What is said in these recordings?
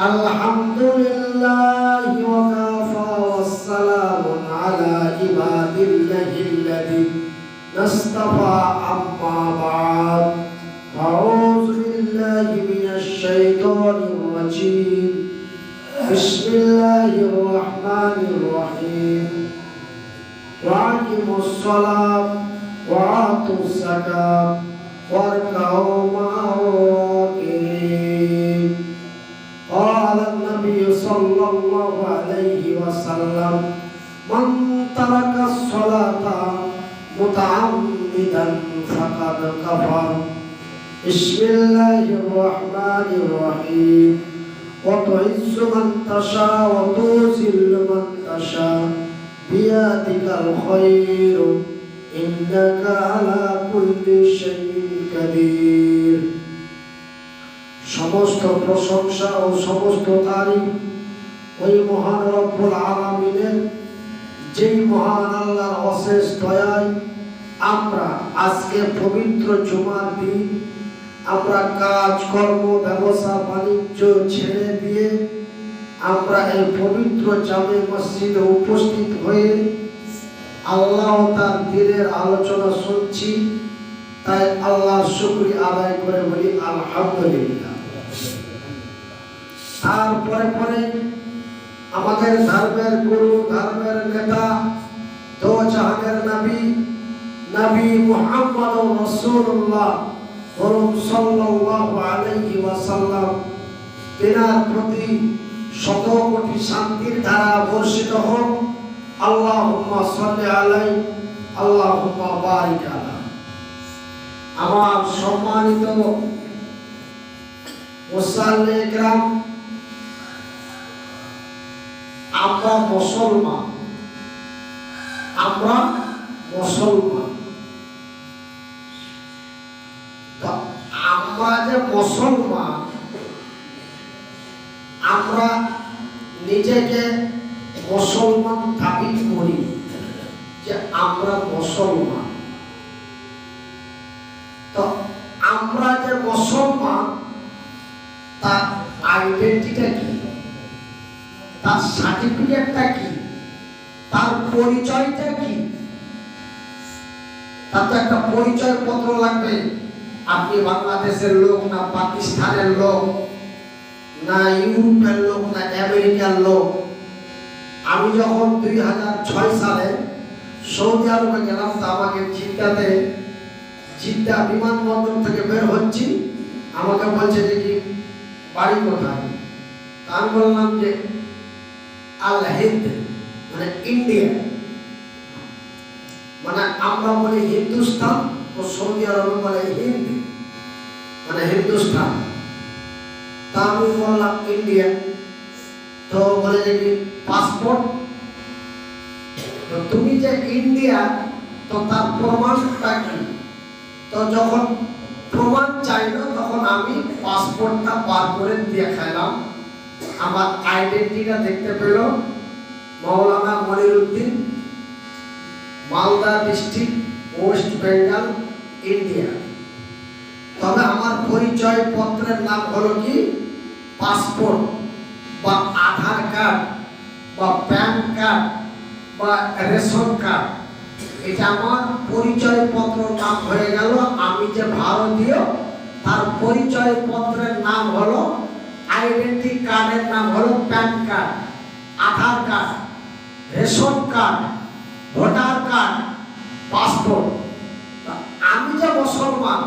الحمد لله وكفى والسلام على عباد الله الذين اصطفى أما بعد. أعوذ بالله من الشيطان الرجيم. بسم الله الرحمن الرحيم. وأقيموا الصلاة وآتوا الزكاة واركعوا مع متعمدا فقد كفر بسم الله الرحمن الرحيم وتعز من تشاء وتذل من تشاء بيدك الخير إنك على كل شيء قدير সমস্ত প্রশংসা ও সমস্ত তারিফ ওই মহান রব্বুল আলামিনের যেই মহান আল্লাহর অশেষ দয়ায় আমরা আজকে পবিত্র জুমার দিন, আমরা কাজ, কর্ম, ব্যবসা, বাণিজ্য ছেড়ে দিয়ে আমরা এই পবিত্র জামে মসজিদে উপস্থিত হয়ে আল্লাহ তার দিনের আলোচনা শুনছি। তাই আল্লাহর শুকরিয়া আদায় করে বলি, আলহামদুলিল্লাহ। তারপরে পরে আমাদের ধর্মের গুরু, ধর্মের নেতা দো জাহানের নবী নবী মুহাম্মদ রাসূলুল্লাহ বরং সাল্লাল্লাহু আলাইহি ওয়াসাল্লাম তেনার প্রতি শত কোটি শান্তির ধারা বর্ষিত হোক। আল্লাহুম্মা সাল্লি আলাই, আল্লাহুম্মা বারিক আলা। আমার সম্মানিত মুসাল্লি গ্রাম আমরা মুসলমান। আমরা মুসলমান তো আমরা যে মুসলমান, আমরা নিজেকে মুসলমান দাবি করি যে আমরা মুসলমান। তো আমরা যে মুসলমান, তার আইডেন্টিটা কি? তার সার্টিফিকেটটা কি? তার পরিচয়টা কি? তার তো একটা পরিচয় পত্র লাগবে। আপনি বাংলাদেশের লোক না পাকিস্তানের লোক, না ইউরোপের লোক, না আমেরিকার লোক। আমি যখন দুই হাজার ছয় সালে সৌদি আরবে গেলাম, তো আমাকে জিদ্দাতে, জিদ্দা বিমানবন্দর থেকে বের হচ্ছি। আমাকে বলছে যে কি, বাড়ি কোথায়? আমি বললাম যে আল হিন্দ মানে ইন্ডিয়া। মানে আমরা বলি হিন্দুস্তান। সৌদি আরবে বলে হিন্দ মানে হিন্দুস্তান তা আমি বললাম, ইন্ডিয়া। তো বলে যে পাসপোর্ট? তো তুমি যে ইন্ডিয়া, তো তার প্রমাণটা কি? তো যখন প্রমাণ চাইলো, তখন আমি পাসপোর্টটা বার করে দেখালাম আমার আইডেন্টিটা দেখতে পেল। Maulana Maniruddin, Malda district, West Bengal India তবে আমার পরিচয় পত্রের নাম হলো কি? পাসপোর্ট বা আধার কার্ড বা প্যান কার্ড বা রেশন কার্ড। এটা আমার পরিচয় পত্র নাম হয়ে গেল। আমি যে ভারতীয়, তার পরিচয় পত্রের নাম হলো আইডেন্টি কার্ডের নাম হলো PAN card Aadhaar card ration card voter card passport আমি যে মুসলমান,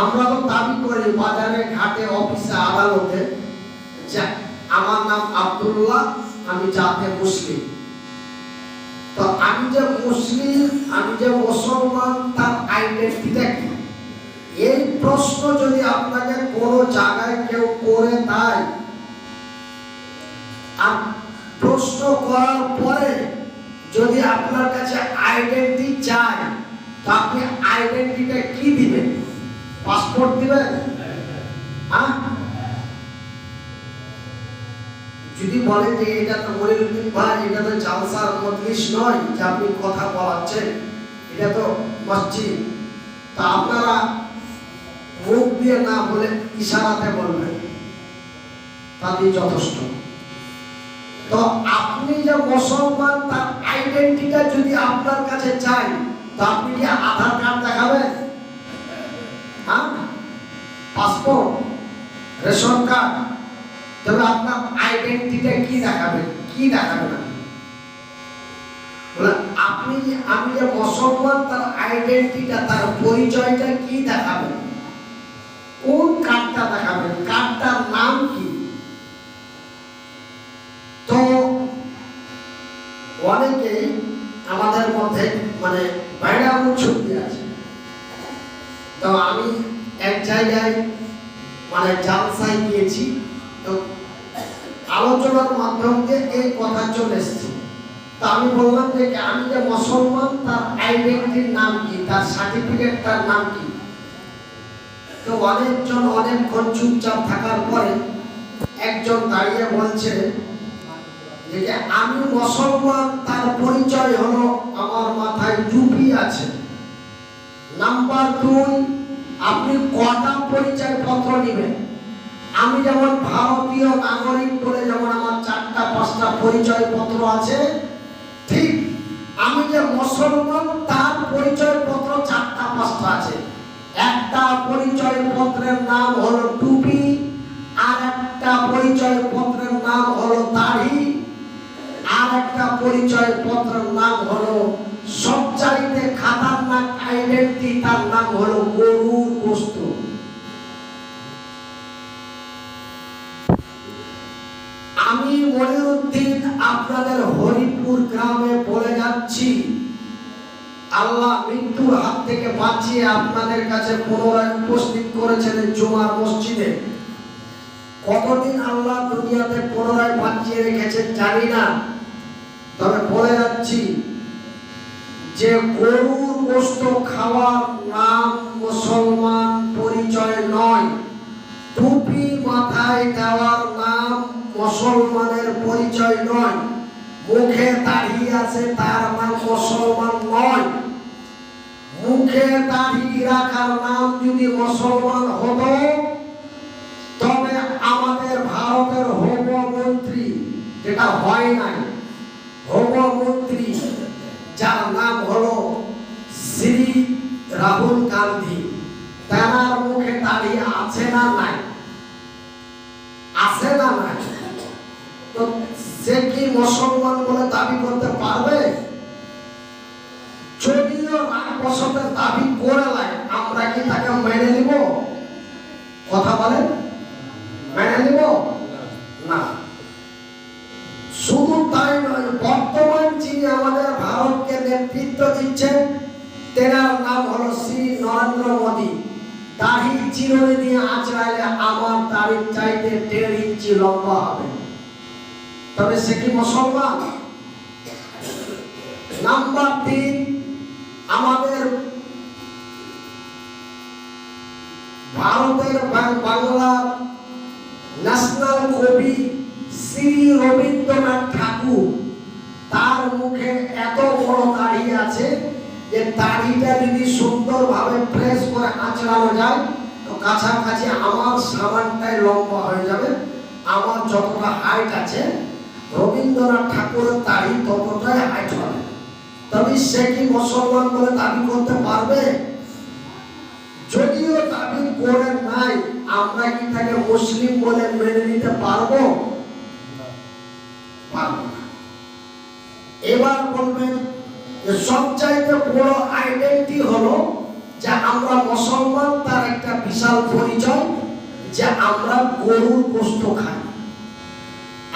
আমরা তো দাবি করি বাজারে, ঘাটে, অফিসে, আদালতে যে আমার নাম আব্দুল্লাহ, আমি জাতে মুসলিম। তো আমি যে মুসলিম, আমি যে মুসলমান, তার আইডেন্টিটা কি? এই প্রশ্ন যদি আপনাকে কোনো জায়গায় কেউ করে দেয়, আর প্রশ্ন করার পরে যদি আপনার কাছে আইডেন্টি চায় তো আপনি আইডেন্টিটা কি দিবেন পাসপোর্ট দিবেন যদি বলেন যে এটা তো মনিরুদ্দিন ভাই, এটা তো জালসার মজলিস নয় যে আপনি কথা বলাচ্ছেন, এটা তো মসজিদ। তা আপনারা মুখ দিয়ে না বলে ইশারাতে বলবেন তাতেই যথেষ্ট। তো আপনি যে মুসলমান, তার আইডেন্টিটা যদি আপনার কাছে চাই তো আপনি কি আধার কার্ড দেখাবেন হ্যাঁ? Passport, ration card. তবে আপনার আইডেন্টিটা কি দেখাবেন কি দেখাবেন আপনি? আপনি আমি যে মুসলমান তার আইডেন্টিটা তার মাধ্যম এই কথা চলে এসেছে? তো আমি বললাম যে, আমি যে মুসলমান, তার আইডেন্টিটির নাম কি? তার সার্টিফিকেটটার নাম কি? তো অনেকজন, অনেকক্ষণ চুপচাপ থাকার পরে একজন দাঁড়িয়ে বলছে যে আমি মুসলমান, তার পরিচয় হলো আমার মাথায় টুপি আছে। নাম্বার দুই আপনি কটা পরিচয় পত্র নেবেন? আমি যেমন ভারতীয় নাগরিক বলে যেমন আমার চারটা, পাঁচটা পরিচয় পত্র আছে, ঠিক আমি যে মুসলমান, তার পরিচয় পত্র চারটা, পাঁচটা আছে। একটা পরিচয় পত্রের নাম হলো টুপি, আর একটা পরিচয় পত্রের নাম হলো দাড়ি, আর একটা পরিচয় পত্রের নাম হলো সবচাইতে খাতারনাক আইডেন্টি তার নাম হলো গরুর গোস্ত। আমি মনিরুদ্দিন আপনাদের হরিপুর গ্রামে বলে যাচ্ছি। আল্লাহ মৃত্যুর হাত থেকে বাঁচিয়ে আপনাদের কাছে পুনরায় উপস্থিত করেছেন জুমার মসজিদে। কতদিন আল্লাহ দুনিয়াতে পুনরায় বাঁচিয়ে রেখেছেন জানি না। তবে বলে যাচ্ছি যে গরুর গোস্ত খাওয়ার নাম মুসলমান পরিচয় নয়। টুপি মাথায় দেওয়ার নাম মুসলমানের পরিচয় নয়। মুখে দাড়ি আছে, তার নাম মুসলমান নয়। মুখে দাড়ি রাখার নাম যদি মুসলমান হতো, তবে আমাদের ভারতের হোম মন্ত্রী যেটা হয় নাই হোম মন্ত্রী যার নাম হলো শ্রী রাহুল গান্ধী। তার মুখে দাঁড়িয়ে আছে না নাই? আছে সে কি মুসলমান বলে দাবি করতে পারবে? যদিও রাজবসতের দাবি করে নাই আমরা কি তাকে মেনে নিব? কথা বলেন। মেনে নিব? না। শুধু তাই নয়, বর্তমান যিনি আমাদের ভারতকে নেতৃত্ব দিচ্ছেন, তেনার নাম হলো শ্রী নরেন্দ্র মোদী। দাড়ি চিরুনি দিয়ে আমার দাড়ির চাইতে দেড় ইঞ্চি লম্বা হবে। তবে সে কি মুসলমান? নাম্বার তিন, আমাদের ভারতের বাংলার ন্যাশনাল কবি শ্রী রবীন্দ্রনাথ ঠাকুর, তার মুখে এত বড় দাড়ি আছে যে দাড়িটা যদি সুন্দরভাবে প্রেস করে আঁচড়ানো যায়, তো কাছাকাছি আমার সামানটাই লম্বা হয়ে যাবে। আমার যতটা হাইট আছে রবীন্দ্রনাথ ঠাকুরের দাড়ি ততটাই হাইট হবে তবে সে কি মুসলমান বলে দাবি করতে পারবে? যদিও দাবি করে নাই, আমরা কি তাকে মুসলিম বলে মেনে নিতে পারব। এবার বলবেন যে সবচাইতে বড় আইডেন্টি হলো যে আমরা মুসলমান, তার একটা বিশাল পরিচয় যে আমরা গরুর গোস্ত খাই।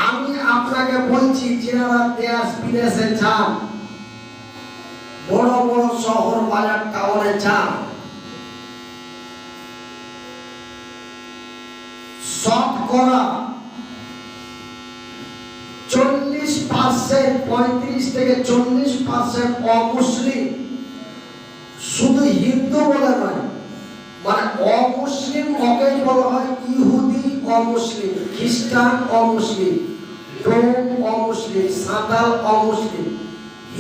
আমি আপনাকে বলছি যারা দেশ বিদেশে যান, বড় বড় শহর বাজার টাউনে যান শতকরা চল্লিশ পার্সেন্ট, পঁয়ত্রিশ থেকে চল্লিশ পার্সেন্ট অমুসলিম। শুধু হিন্দু বলে নয় মানে অমুসলিম ওকেই বলা হয় ইহুদি অমুসলিম, খ্রিস্টান অমুসলিম ডোম অমুসলিম সাঁতাল অমুসলিম।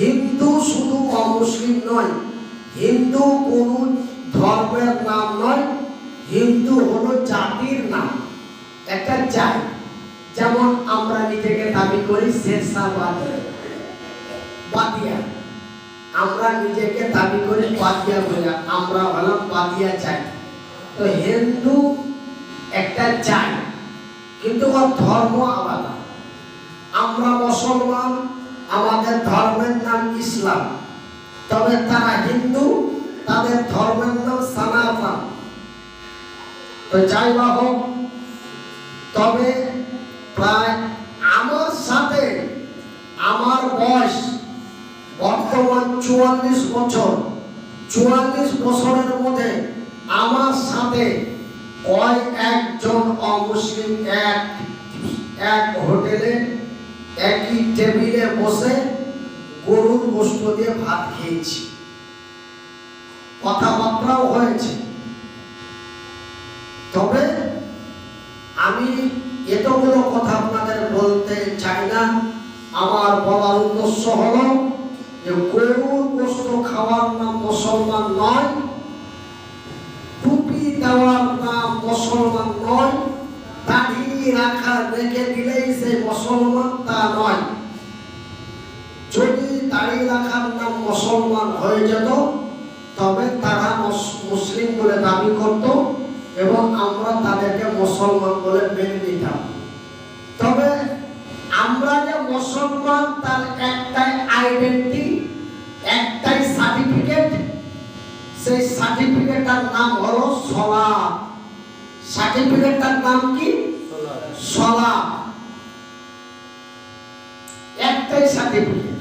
হিন্দু শুধু অমুসলিম নয়, হিন্দু কোন ধর্মের নাম নয়, হিন্দু হলো জাতির নাম। একটা জাতি, যেমন আমরা নিজেকে দাবি করি বাদিয়া। আমরা নিজেকে দাবি করি বাদিয়া বলে, আমরা হলাম বাদিয়া চাই তো হিন্দু একটা চাই, কিন্তু ওর ধর্ম আলাদা। আমরা মুসলমান, আমাদের ধর্মের নাম ইসলাম। তবে তারা হিন্দু, তাদের ধর্মের নাম সনাতন। তো যাই বা হোক, তবে প্রায় আমার সাথে আমার বয়স বর্তমান চুয়াল্লিশ বছর, চুয়াল্লিশ বছরের মধ্যে আমার সাথে কয় একজন অমুসলিম এক এক হোটেলে, একই টেবিলে বসে গরুর গোস্ত দিয়ে ভাত খেয়েছি। কথাবার্তাও হয়েছে। তবে আমি এতগুলো কথা আপনাদের বলতে চাই না। আমার বলার উদ্দেশ্য হলো যে গরুর গোস্ত খাওয়ার নাম মুসলমান নয় টুপি দেওয়ার মুসলমান নয় দাড়ি রাখা রেখে দিলেই সে মুসলমান তা নয়। যদি দাড়ি রাখার নাম মুসলমান হয়ে যেত, তবে তারা মুসলিম বলে দাবি করত এবং আমরা তাদেরকে মুসলমান বলে মেনে নিতাম। তবে আমরা যে মুসলমান, তার একটাই আইডেন্টি একটাই সার্টিফিকেট সেই সার্টিফিকেটটার নাম হলো সলা সার্টিফিকেটটার নাম কি? সলা একটাই সার্টিফিকেট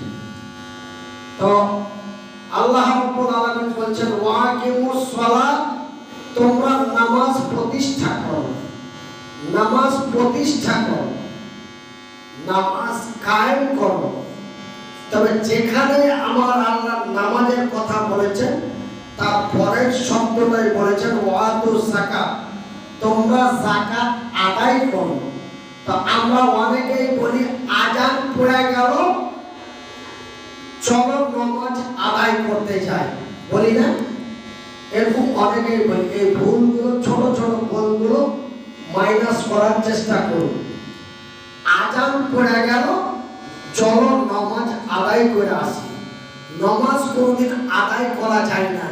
তো আল্লাহ রাব্বুল আলামিন বলছেন ওয়াকিমুস সালাত তোমরা নামাজ প্রতিষ্ঠা করো। নামাজ প্রতিষ্ঠা করো। নামাজ কায়েম করো। তবে যেখানে আমার আল্লাহ নামাজের কথা বলেছেন, তার পরের শব্দটাই বলেছেন ওয়াতু জাকাত তোমরা জাকাত আদায় করো। তো আমরা অনেকেই বলি, আজান পড়ে গেল, চলো নামাজ আদায় করতে যাই। বলি না? এরকম অনেকেই বলি, এই ভুলগুলো, ছোট ছোট ভুলগুলো মাইনাস করার চেষ্টা করুন আজান পড়ে গেল, চলো নামাজ আদায় করে আসি। নামাজ কোনদিন আদায় করা যায় না।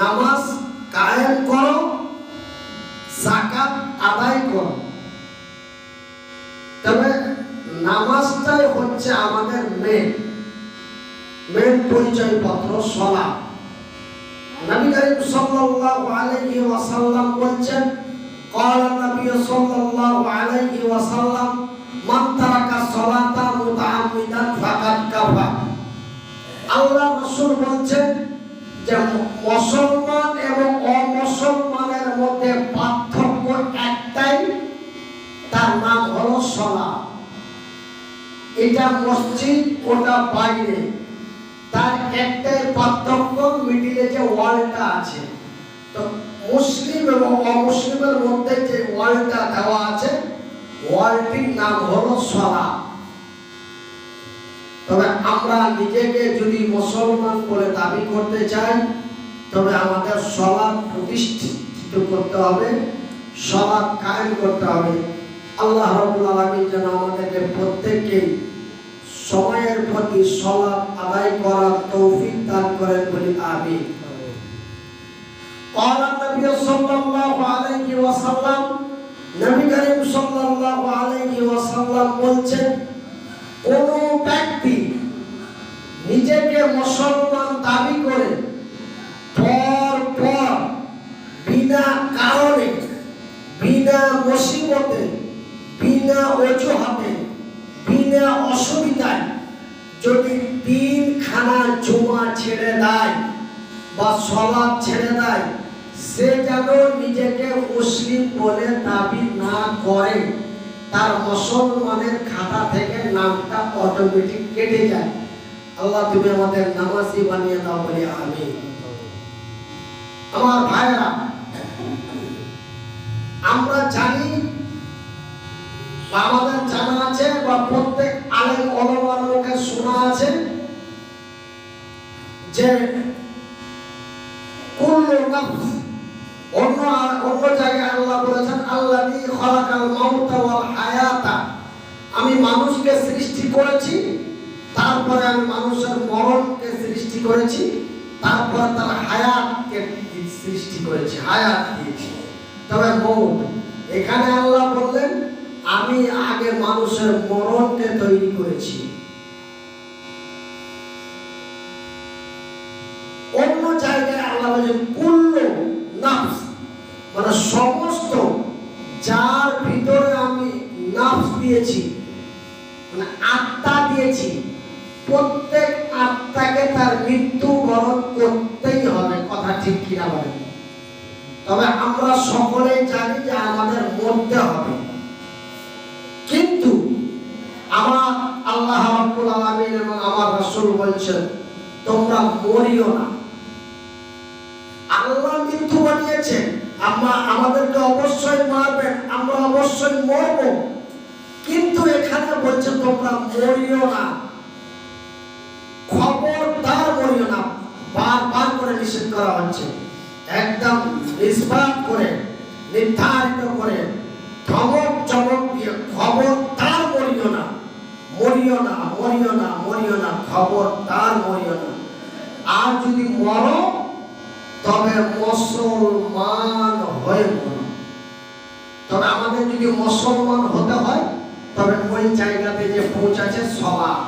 নামাজ কায়েম করো জাকাত আদায় করো তবে নামাজটাই হচ্ছে আমাদের মেন মেন পরিচয় পত্র সলা নবী করিম সাল্লাল্লাহু আলাইহি ওয়াসাল্লাম বলছেন قال النبي صلى الله عليه وسلم من ترك الصلاة متعمدا فقد كفر আল্লাহ রাসূল বলছেন যে মুসলমান এবং এটা মসজিদ, ওটা বাইরে। তার একটাই পার্থক্য মিডিলে যে ওয়ালটা আছে। তো মুসলিম এবং অমুসলিমের মধ্যে যে ওয়ালটা দেওয়া আছে, ওয়ালটির নাম হলো সলা। তবে আমরা নিজেকে যদি মুসলমান বলে দাবি করতে চাই, তবে আমাদের সলাদ প্রতিষ্ঠিত করতে হবে সলাদ কায়েম করতে হবে। আল্লাহ রাব্বুল আলামিন যেন আমাদেরকে প্রত্যেককে সময়ের প্রতি সলাদ আদায় করার তৌফিক দান করেন বলি আমিন قال النبي صلى الله عليه وسلم নবী করিম সাল্লাল্লাহু আলাইহি ওয়াসাল্লাম বলছেন কোন ব্যক্তি নিজেকে মুসলমান দাবি করে পর পর বিনা কারণে বিনা মুসিবতে বিনা অজুহাতে বিনা অসুবিধায় যদি তিন খানা জমা ছেড়ে দেয় বা সলাদ ছেড়ে দেয়, সে যেন নিজেকে মুসলিম বলে দাবি না করে, তার মুসলমানের খাতা থেকে নামটা অটোমেটিক কেটে যায়। আল্লাহ তুমি আমাদের নামাজি বানিয়ে দাও বলে আমি আমার ভাইরা আমরা জানি বা আমাদের জানা আছে বা প্রত্যেক আলেম অলমার মুখে শোনা আছে যে অন্য অন্য জায়গায় আল্লাহ বলেছেন, আল্লাহ খলাকাল মাউতা ওয়াল হায়াতা। করেছি, তারপরে আমি মানুষের মরণকে সৃষ্টি করেছি, তারপরে তার হায়াতকে সৃষ্টি করেছি, হায়াত দিয়েছি। তবে মৌত এখানে আল্লাহ বললেন আমি আগে মানুষের মরণকে তৈরি করেছি। অন্য জায়গায় আল্লাহ বলেন কুল্ল নাফস মানে সমস্ত যার ভিতরে আমি নাফস দিয়েছি মানে আত্মা দিয়েছি, প্রত্যেক আত্মাকে তার মৃত্যু বরণ করতেই হবে, কথা ঠিক কিনা বলেন। তবে আমরা সকলেই জানি যে আমাদের মরতে হবে। কিন্তু আমার আল্লাহ রাব্বুল আলামিন এবং আমার রাসূল বলছেন, তোমরা মরিও না। আল্লাহ মৃত্যু বানিয়েছেন আমরা আমাদেরকে অবশ্যই মারবেন, আমরা অবশ্যই মরব। কিন্তু এখানে বলছে, তোমরা মরিও না। খবরদার মরিও না। বারবার করে নিষেধ করা হচ্ছে। একদম করে, নির্ধারিত করে ধমক চমক দিয়ে খবর তার মরিও না মরিও না মরিও না মরিও না, খবর তার মরিও না। আর যদি মরো, তবে মুসলমান হয়ে মরো। তবে আমাদের যদি মুসলমান হতে হয়, তবে ওই জায়গাতে যে পৌঁছাচ্ছে স্বভাব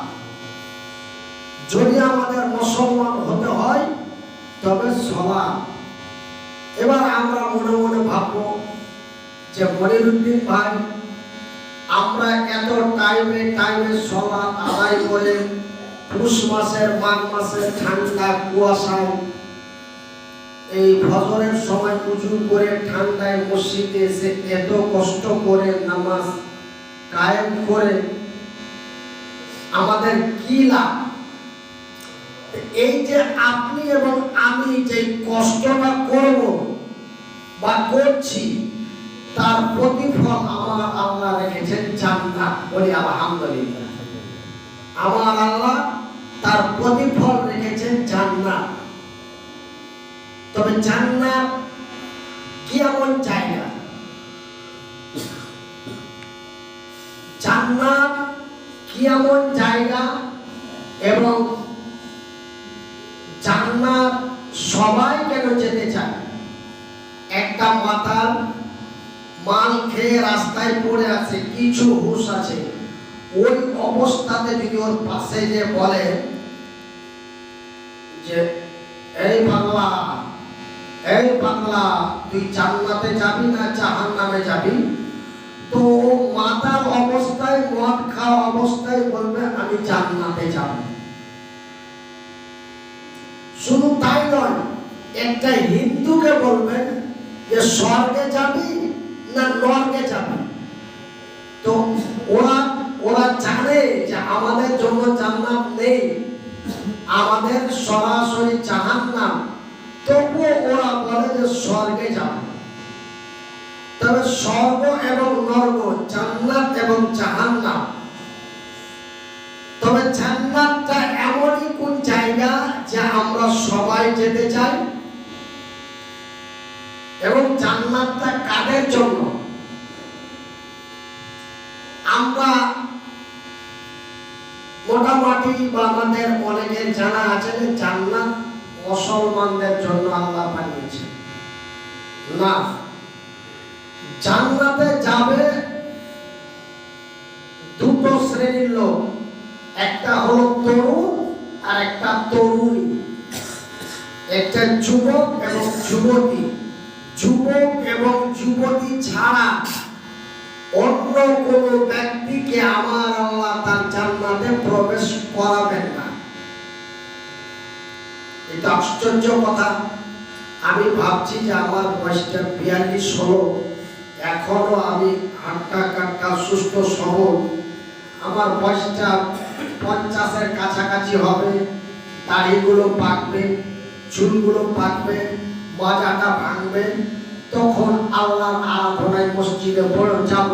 যদি আমাদের মুসলমান হতে হয়, তবে স্বভাব এবার আমরা মনে মনে ভাববো যে মনিরুদ্দিন ভাই, আমরা এত টাইমে টাইমে সলাৎ আদায় করে পুষ মাসের, মাঘ মাসের ঠান্ডা কুয়াশায় এই ফজরের সময় উঁচু করে ঠান্ডায় মসজিদে এসে এত কষ্ট করে নামাজ কায়েম করে আমাদের কি লাভ? এই যে আপনি এবং আমি যে কষ্টটা করব বা করছি তার প্রতিফল আমার আল্লাহ রেখেছেন জান্নাত বলি আলহামদুলিল্লাহ। আমার আল্লাহ তার প্রতিফল রেখেছেন জান্নাত। তবে জান্নাত কি এমন জায়গা? জান্নাত কি এমন জায়গা এবং জান্নাত সবাই কেন যেতে চায়? একটা মাতাল মাল খেয়ে রাস্তায় পড়ে আছে, কিছু হুশ আছে। ওই অবস্থাতে যদি ওর পাশে যে বলে যে, এই বাংলা এই বাংলা, তুই জান্নাতে যাবি না জাহান নামে যাবি? তো মাতার অবস্থায়, মদ খাওয়া অবস্থায় বলবে, আমি জান্নাতে যাব। শুধু তাই নয়, একটা হিন্দুকে বলবেন যে, স্বর্গে যাবি না নরকে যাবি তো ওরা ওরা জানে যে আমাদের জন্য জান্নাত নেই, আমাদের সরাসরি জাহান্নাম। তবুও ওরা বলে যে স্বর্গে যাবে। তবে স্বর্গ এবং নর্গ জান্নাত এবং জাহান্নাম। তবে জান্নাতটা এমনই কোন জায়গা যে আমরা সবাই যেতে চাই? এবং জান্নাতটা কাদের জন্য? আমরা মোটামুটি বা আমাদের অনেকের জানা আছে যে জান্নাত মুসলমানদের জন্য আল্লাহ বানিয়েছে। না। জান্নাতে যাবে দুটো শ্রেণির লোক। একটা হলো তরুণ আর একটা তরুণী। একটা যুবক এবং যুবতী। যুবক এবং যুবতী ছাড়া অন্য কোন ব্যক্তিকে আমার আল্লাহ তার জান্নাতে প্রবেশ করাবেন না। এটা আশ্চর্য কথা। আমি ভাবছি যে আমার বয়সটা বিয়াল্লিশ হলো। এখনও আমি হাট্টা কাট্টা সুস্থ, সবল। আমার বয়সটা পঞ্চাশের কাছাকাছি হবে। দাড়িগুলো পাকবে, চুলগুলো পাকবে। মাজাটা ভাঙবে, তখন আল্লাহর আরাধনায় মসজিদে বড় যাব,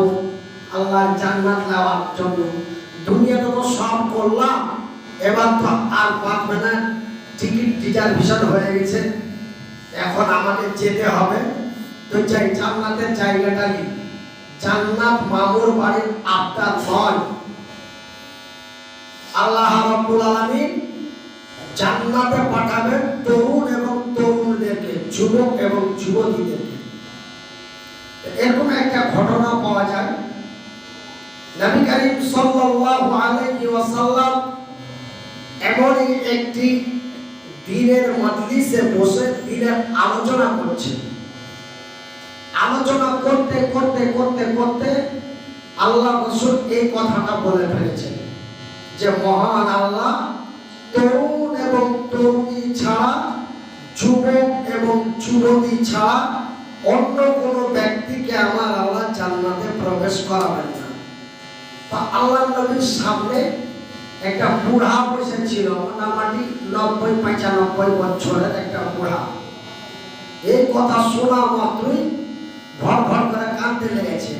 আল্লাহর জান্নাত নেওয়ার জন্য। দুনিয়াতে তো সব করলাম, এবার তো আর পারবে না। টিকিট রিজার্ভেশন হয়ে গেছে। এখন আমাদের যেতে হবে। তো চাই জান্নাতের জায়গাটা নেই জান্নাত মামুর বাড়ির আবদার নয়। আল্লাহ রাব্বুল আলামিন জান্নাতে পাঠাবেন তরুণ এবং তরুণদেরকে, যুবক এবং যুবতীদেরকে। এরকম একটা ঘটনা পাওয়া যায়। নবী করিম সাল্লাল্লাহু আলাইহি ওয়াসাল্লাম এমনই একটি দিনের মজলিসে বসে দিনের আলোচনা করছেন। আলোচনা করতে করতে করতে করতে আল্লাহ রসুল এই কথাটা বলে ফেলেছেন যে, মহান আল্লাহ তরুণ এবং তরুণী ছাড়া যুবক এবং যুবতী ছাড়া অন্য কোনো ব্যক্তিকে আমার আল্লাহ জান্নাতে প্রবেশ করাবেন না। তা আল্লাহ নবীর সামনে একটা বুড়া বসেছিল মোটামুটি নব্বই, পঁচানব্বই বছরের একটা বুড়া। এই কথা শোনা মাত্রই ভর ভর করে কাঁদতে লেগেছে।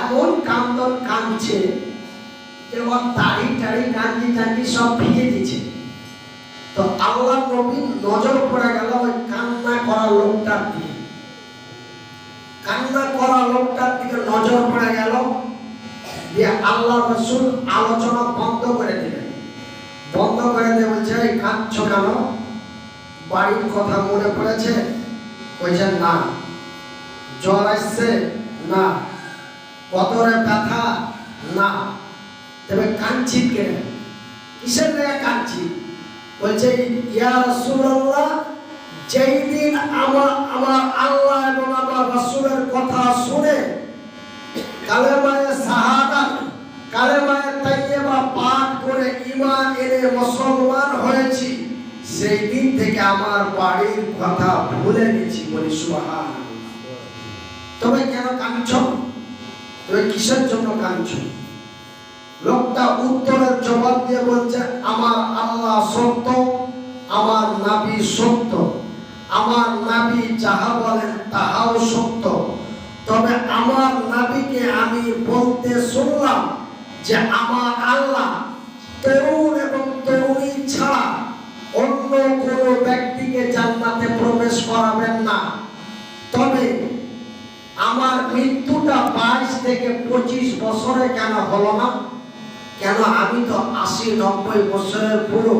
এমন কান্দন কাঁদছে যে ওর টাড়ি কান্দি টান্দি সব ভিজে দিচ্ছে তো আল্লাহ নবীর নজর পড়ে গেল ওই কান্না করা লোকটার দিকে। কান্না করা লোকটার দিকে নজর পড়ে গেল, দিয়ে আল্লাহ রসুল আলোচনা বন্ধ করে দিলেন। বন্ধ করে দিয়ে বলছে কাঁদছ কেন? বাড়ির কথা মনে পড়েছে? বলছেন না। জ্বর আসছে? না। কতরে ব্যথা? না। তবে কাঁদছি কেন? কিসের লেগে কাঁদছি? বলছে, ইয়া রাসূলুল্লাহ, যেই দিন আমার আমার আল্লাহ এবং আমার রাসূলের কথা শুনে কালেমায়ে শাহাদাত কালেমায়ে তাইয়্যিবা পাঠ করে ঈমান এনে মুসলমান হয়েছি, সেই দিন থেকে আমার বাড়ির কথা ভুলে গেছি বলি, সুবহানাল্লাহ। তবে কেন কাঁদছ? তবে কিসের জন্য কাঁদছ? লোকটা উত্তরের জবাব দিয়ে বলছে, আমার আল্লাহ সত্য, আমার নাবি সত্য, আমার নাবি যাহা বলেন তাহাও সত্য। তবে আমার নাবিকে আমি বলতে শুনলাম যে আমার আল্লাহ তরুণ এবং তরুণী ছাড়া অন্য কোনো ব্যক্তিকে জান্নাতে প্রবেশ করাবেন না। তবে আমার মৃত্যুটা বাইশ থেকে পঁচিশ বছরে কেন হলো না? কেন আমি তো আশি নব্বই বছরের পুরো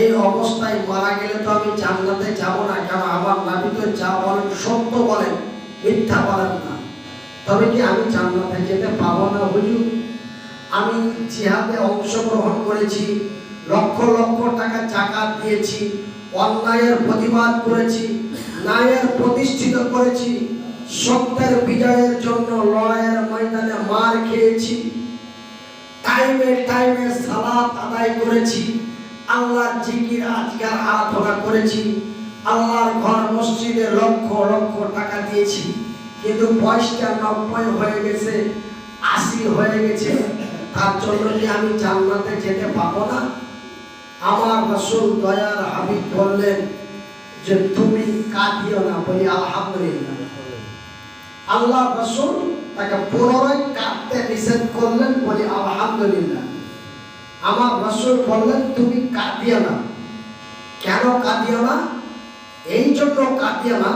এই অবস্থায় মারা গেলে তো আমি জান্নাতে যাব না কেন? আমার নাবি তো যা বলেন সত্য বলেন মিথ্যা বলেন না। তবে কি আমি জান্নাতে যেতে পাবো না হুজুর? আমি জিহাদে অংশগ্রহণ করেছি, লক্ষ লক্ষ টাকা জাকাত দিয়েছি, অন্যায়ের প্রতিবাদ করেছি, ন্যায়ের প্রতিষ্ঠিত করেছি, সত্যের বিজয়ের জন্য লড়াইয়ের ময়দানে মার খেয়েছি। টাইমে টাইমে সালাত আদায় করেছি। আল্লাহর জিকির আজকার আরাধনা করেছি। আল্লাহর ঘর মসজিদে লক্ষ লক্ষ টাকা দিয়েছি। কিন্তু বয়সটা নব্বই হয়ে গেছে, আশি হয়ে গেছে। তার জন্য কি আমি জান্নাতে যেতে পাবো না? আমার রসুল দয়ার হাবিব বললেন যে, তুমি কাঁদিও না বলি আলহামদুলিল্লাহ। আল্লাহ রসুল তাকে পুনরায় কাঁদতে নিষেধ করলেন বলি, আলহামদুলিল্লাহ। আমার রসুল বললেন, তুমি কাঁদিও না। কেন কাঁদিও না? এই জন্য কাঁদিও না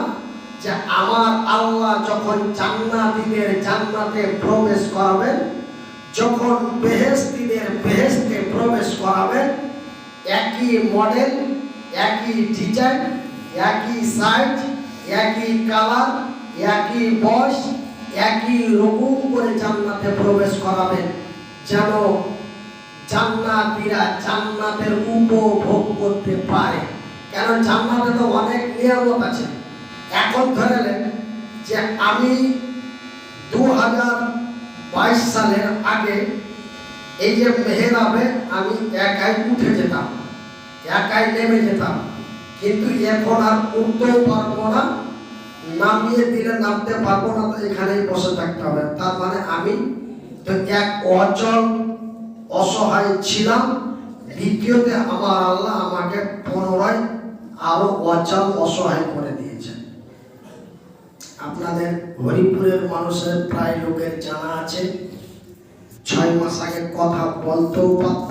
যে আমার আল্লাহ যখন জান্নাতীদের জান্নাতে প্রবেশ করাবেন, যখন বেহেস্তিদের বেহেস্তে প্রবেশ করাবেন, একই মডেল একই ডিজাইন একই সাইজ একই কালার একই বয়স একই রকম করে জান্নাতে প্রবেশ করাবেন। যেন জান্নাতীরা জান্নাতের উপভোগ করতে পারে। কেন জান্নাতে তো অনেক নিয়ামত আছে। এখন ধরে নেন যে আমি দু হাজার বাইশ সালের আগে এই যে মেহেরাবে আমি একাই উঠে যেতাম, একাই নেমে যেতাম। কিন্তু এখন আর উঠতেও পারব না। নামিয়ে দিলে নামতে পারব না, তো এখানেই বসে থাকতে হবে। তার মানে আমি তো এক অচল, অসহায় ছিলাম। দ্বিতীয়তে আমার আল্লাহ আমাকে পুনরায় আরও অচল, অসহায় করে দিয়েছেন। আপনাদের হরিপুরের মানুষের প্রায় লোকের জানা আছে। ছয় মাস আগে কথা বলতেও পারতাম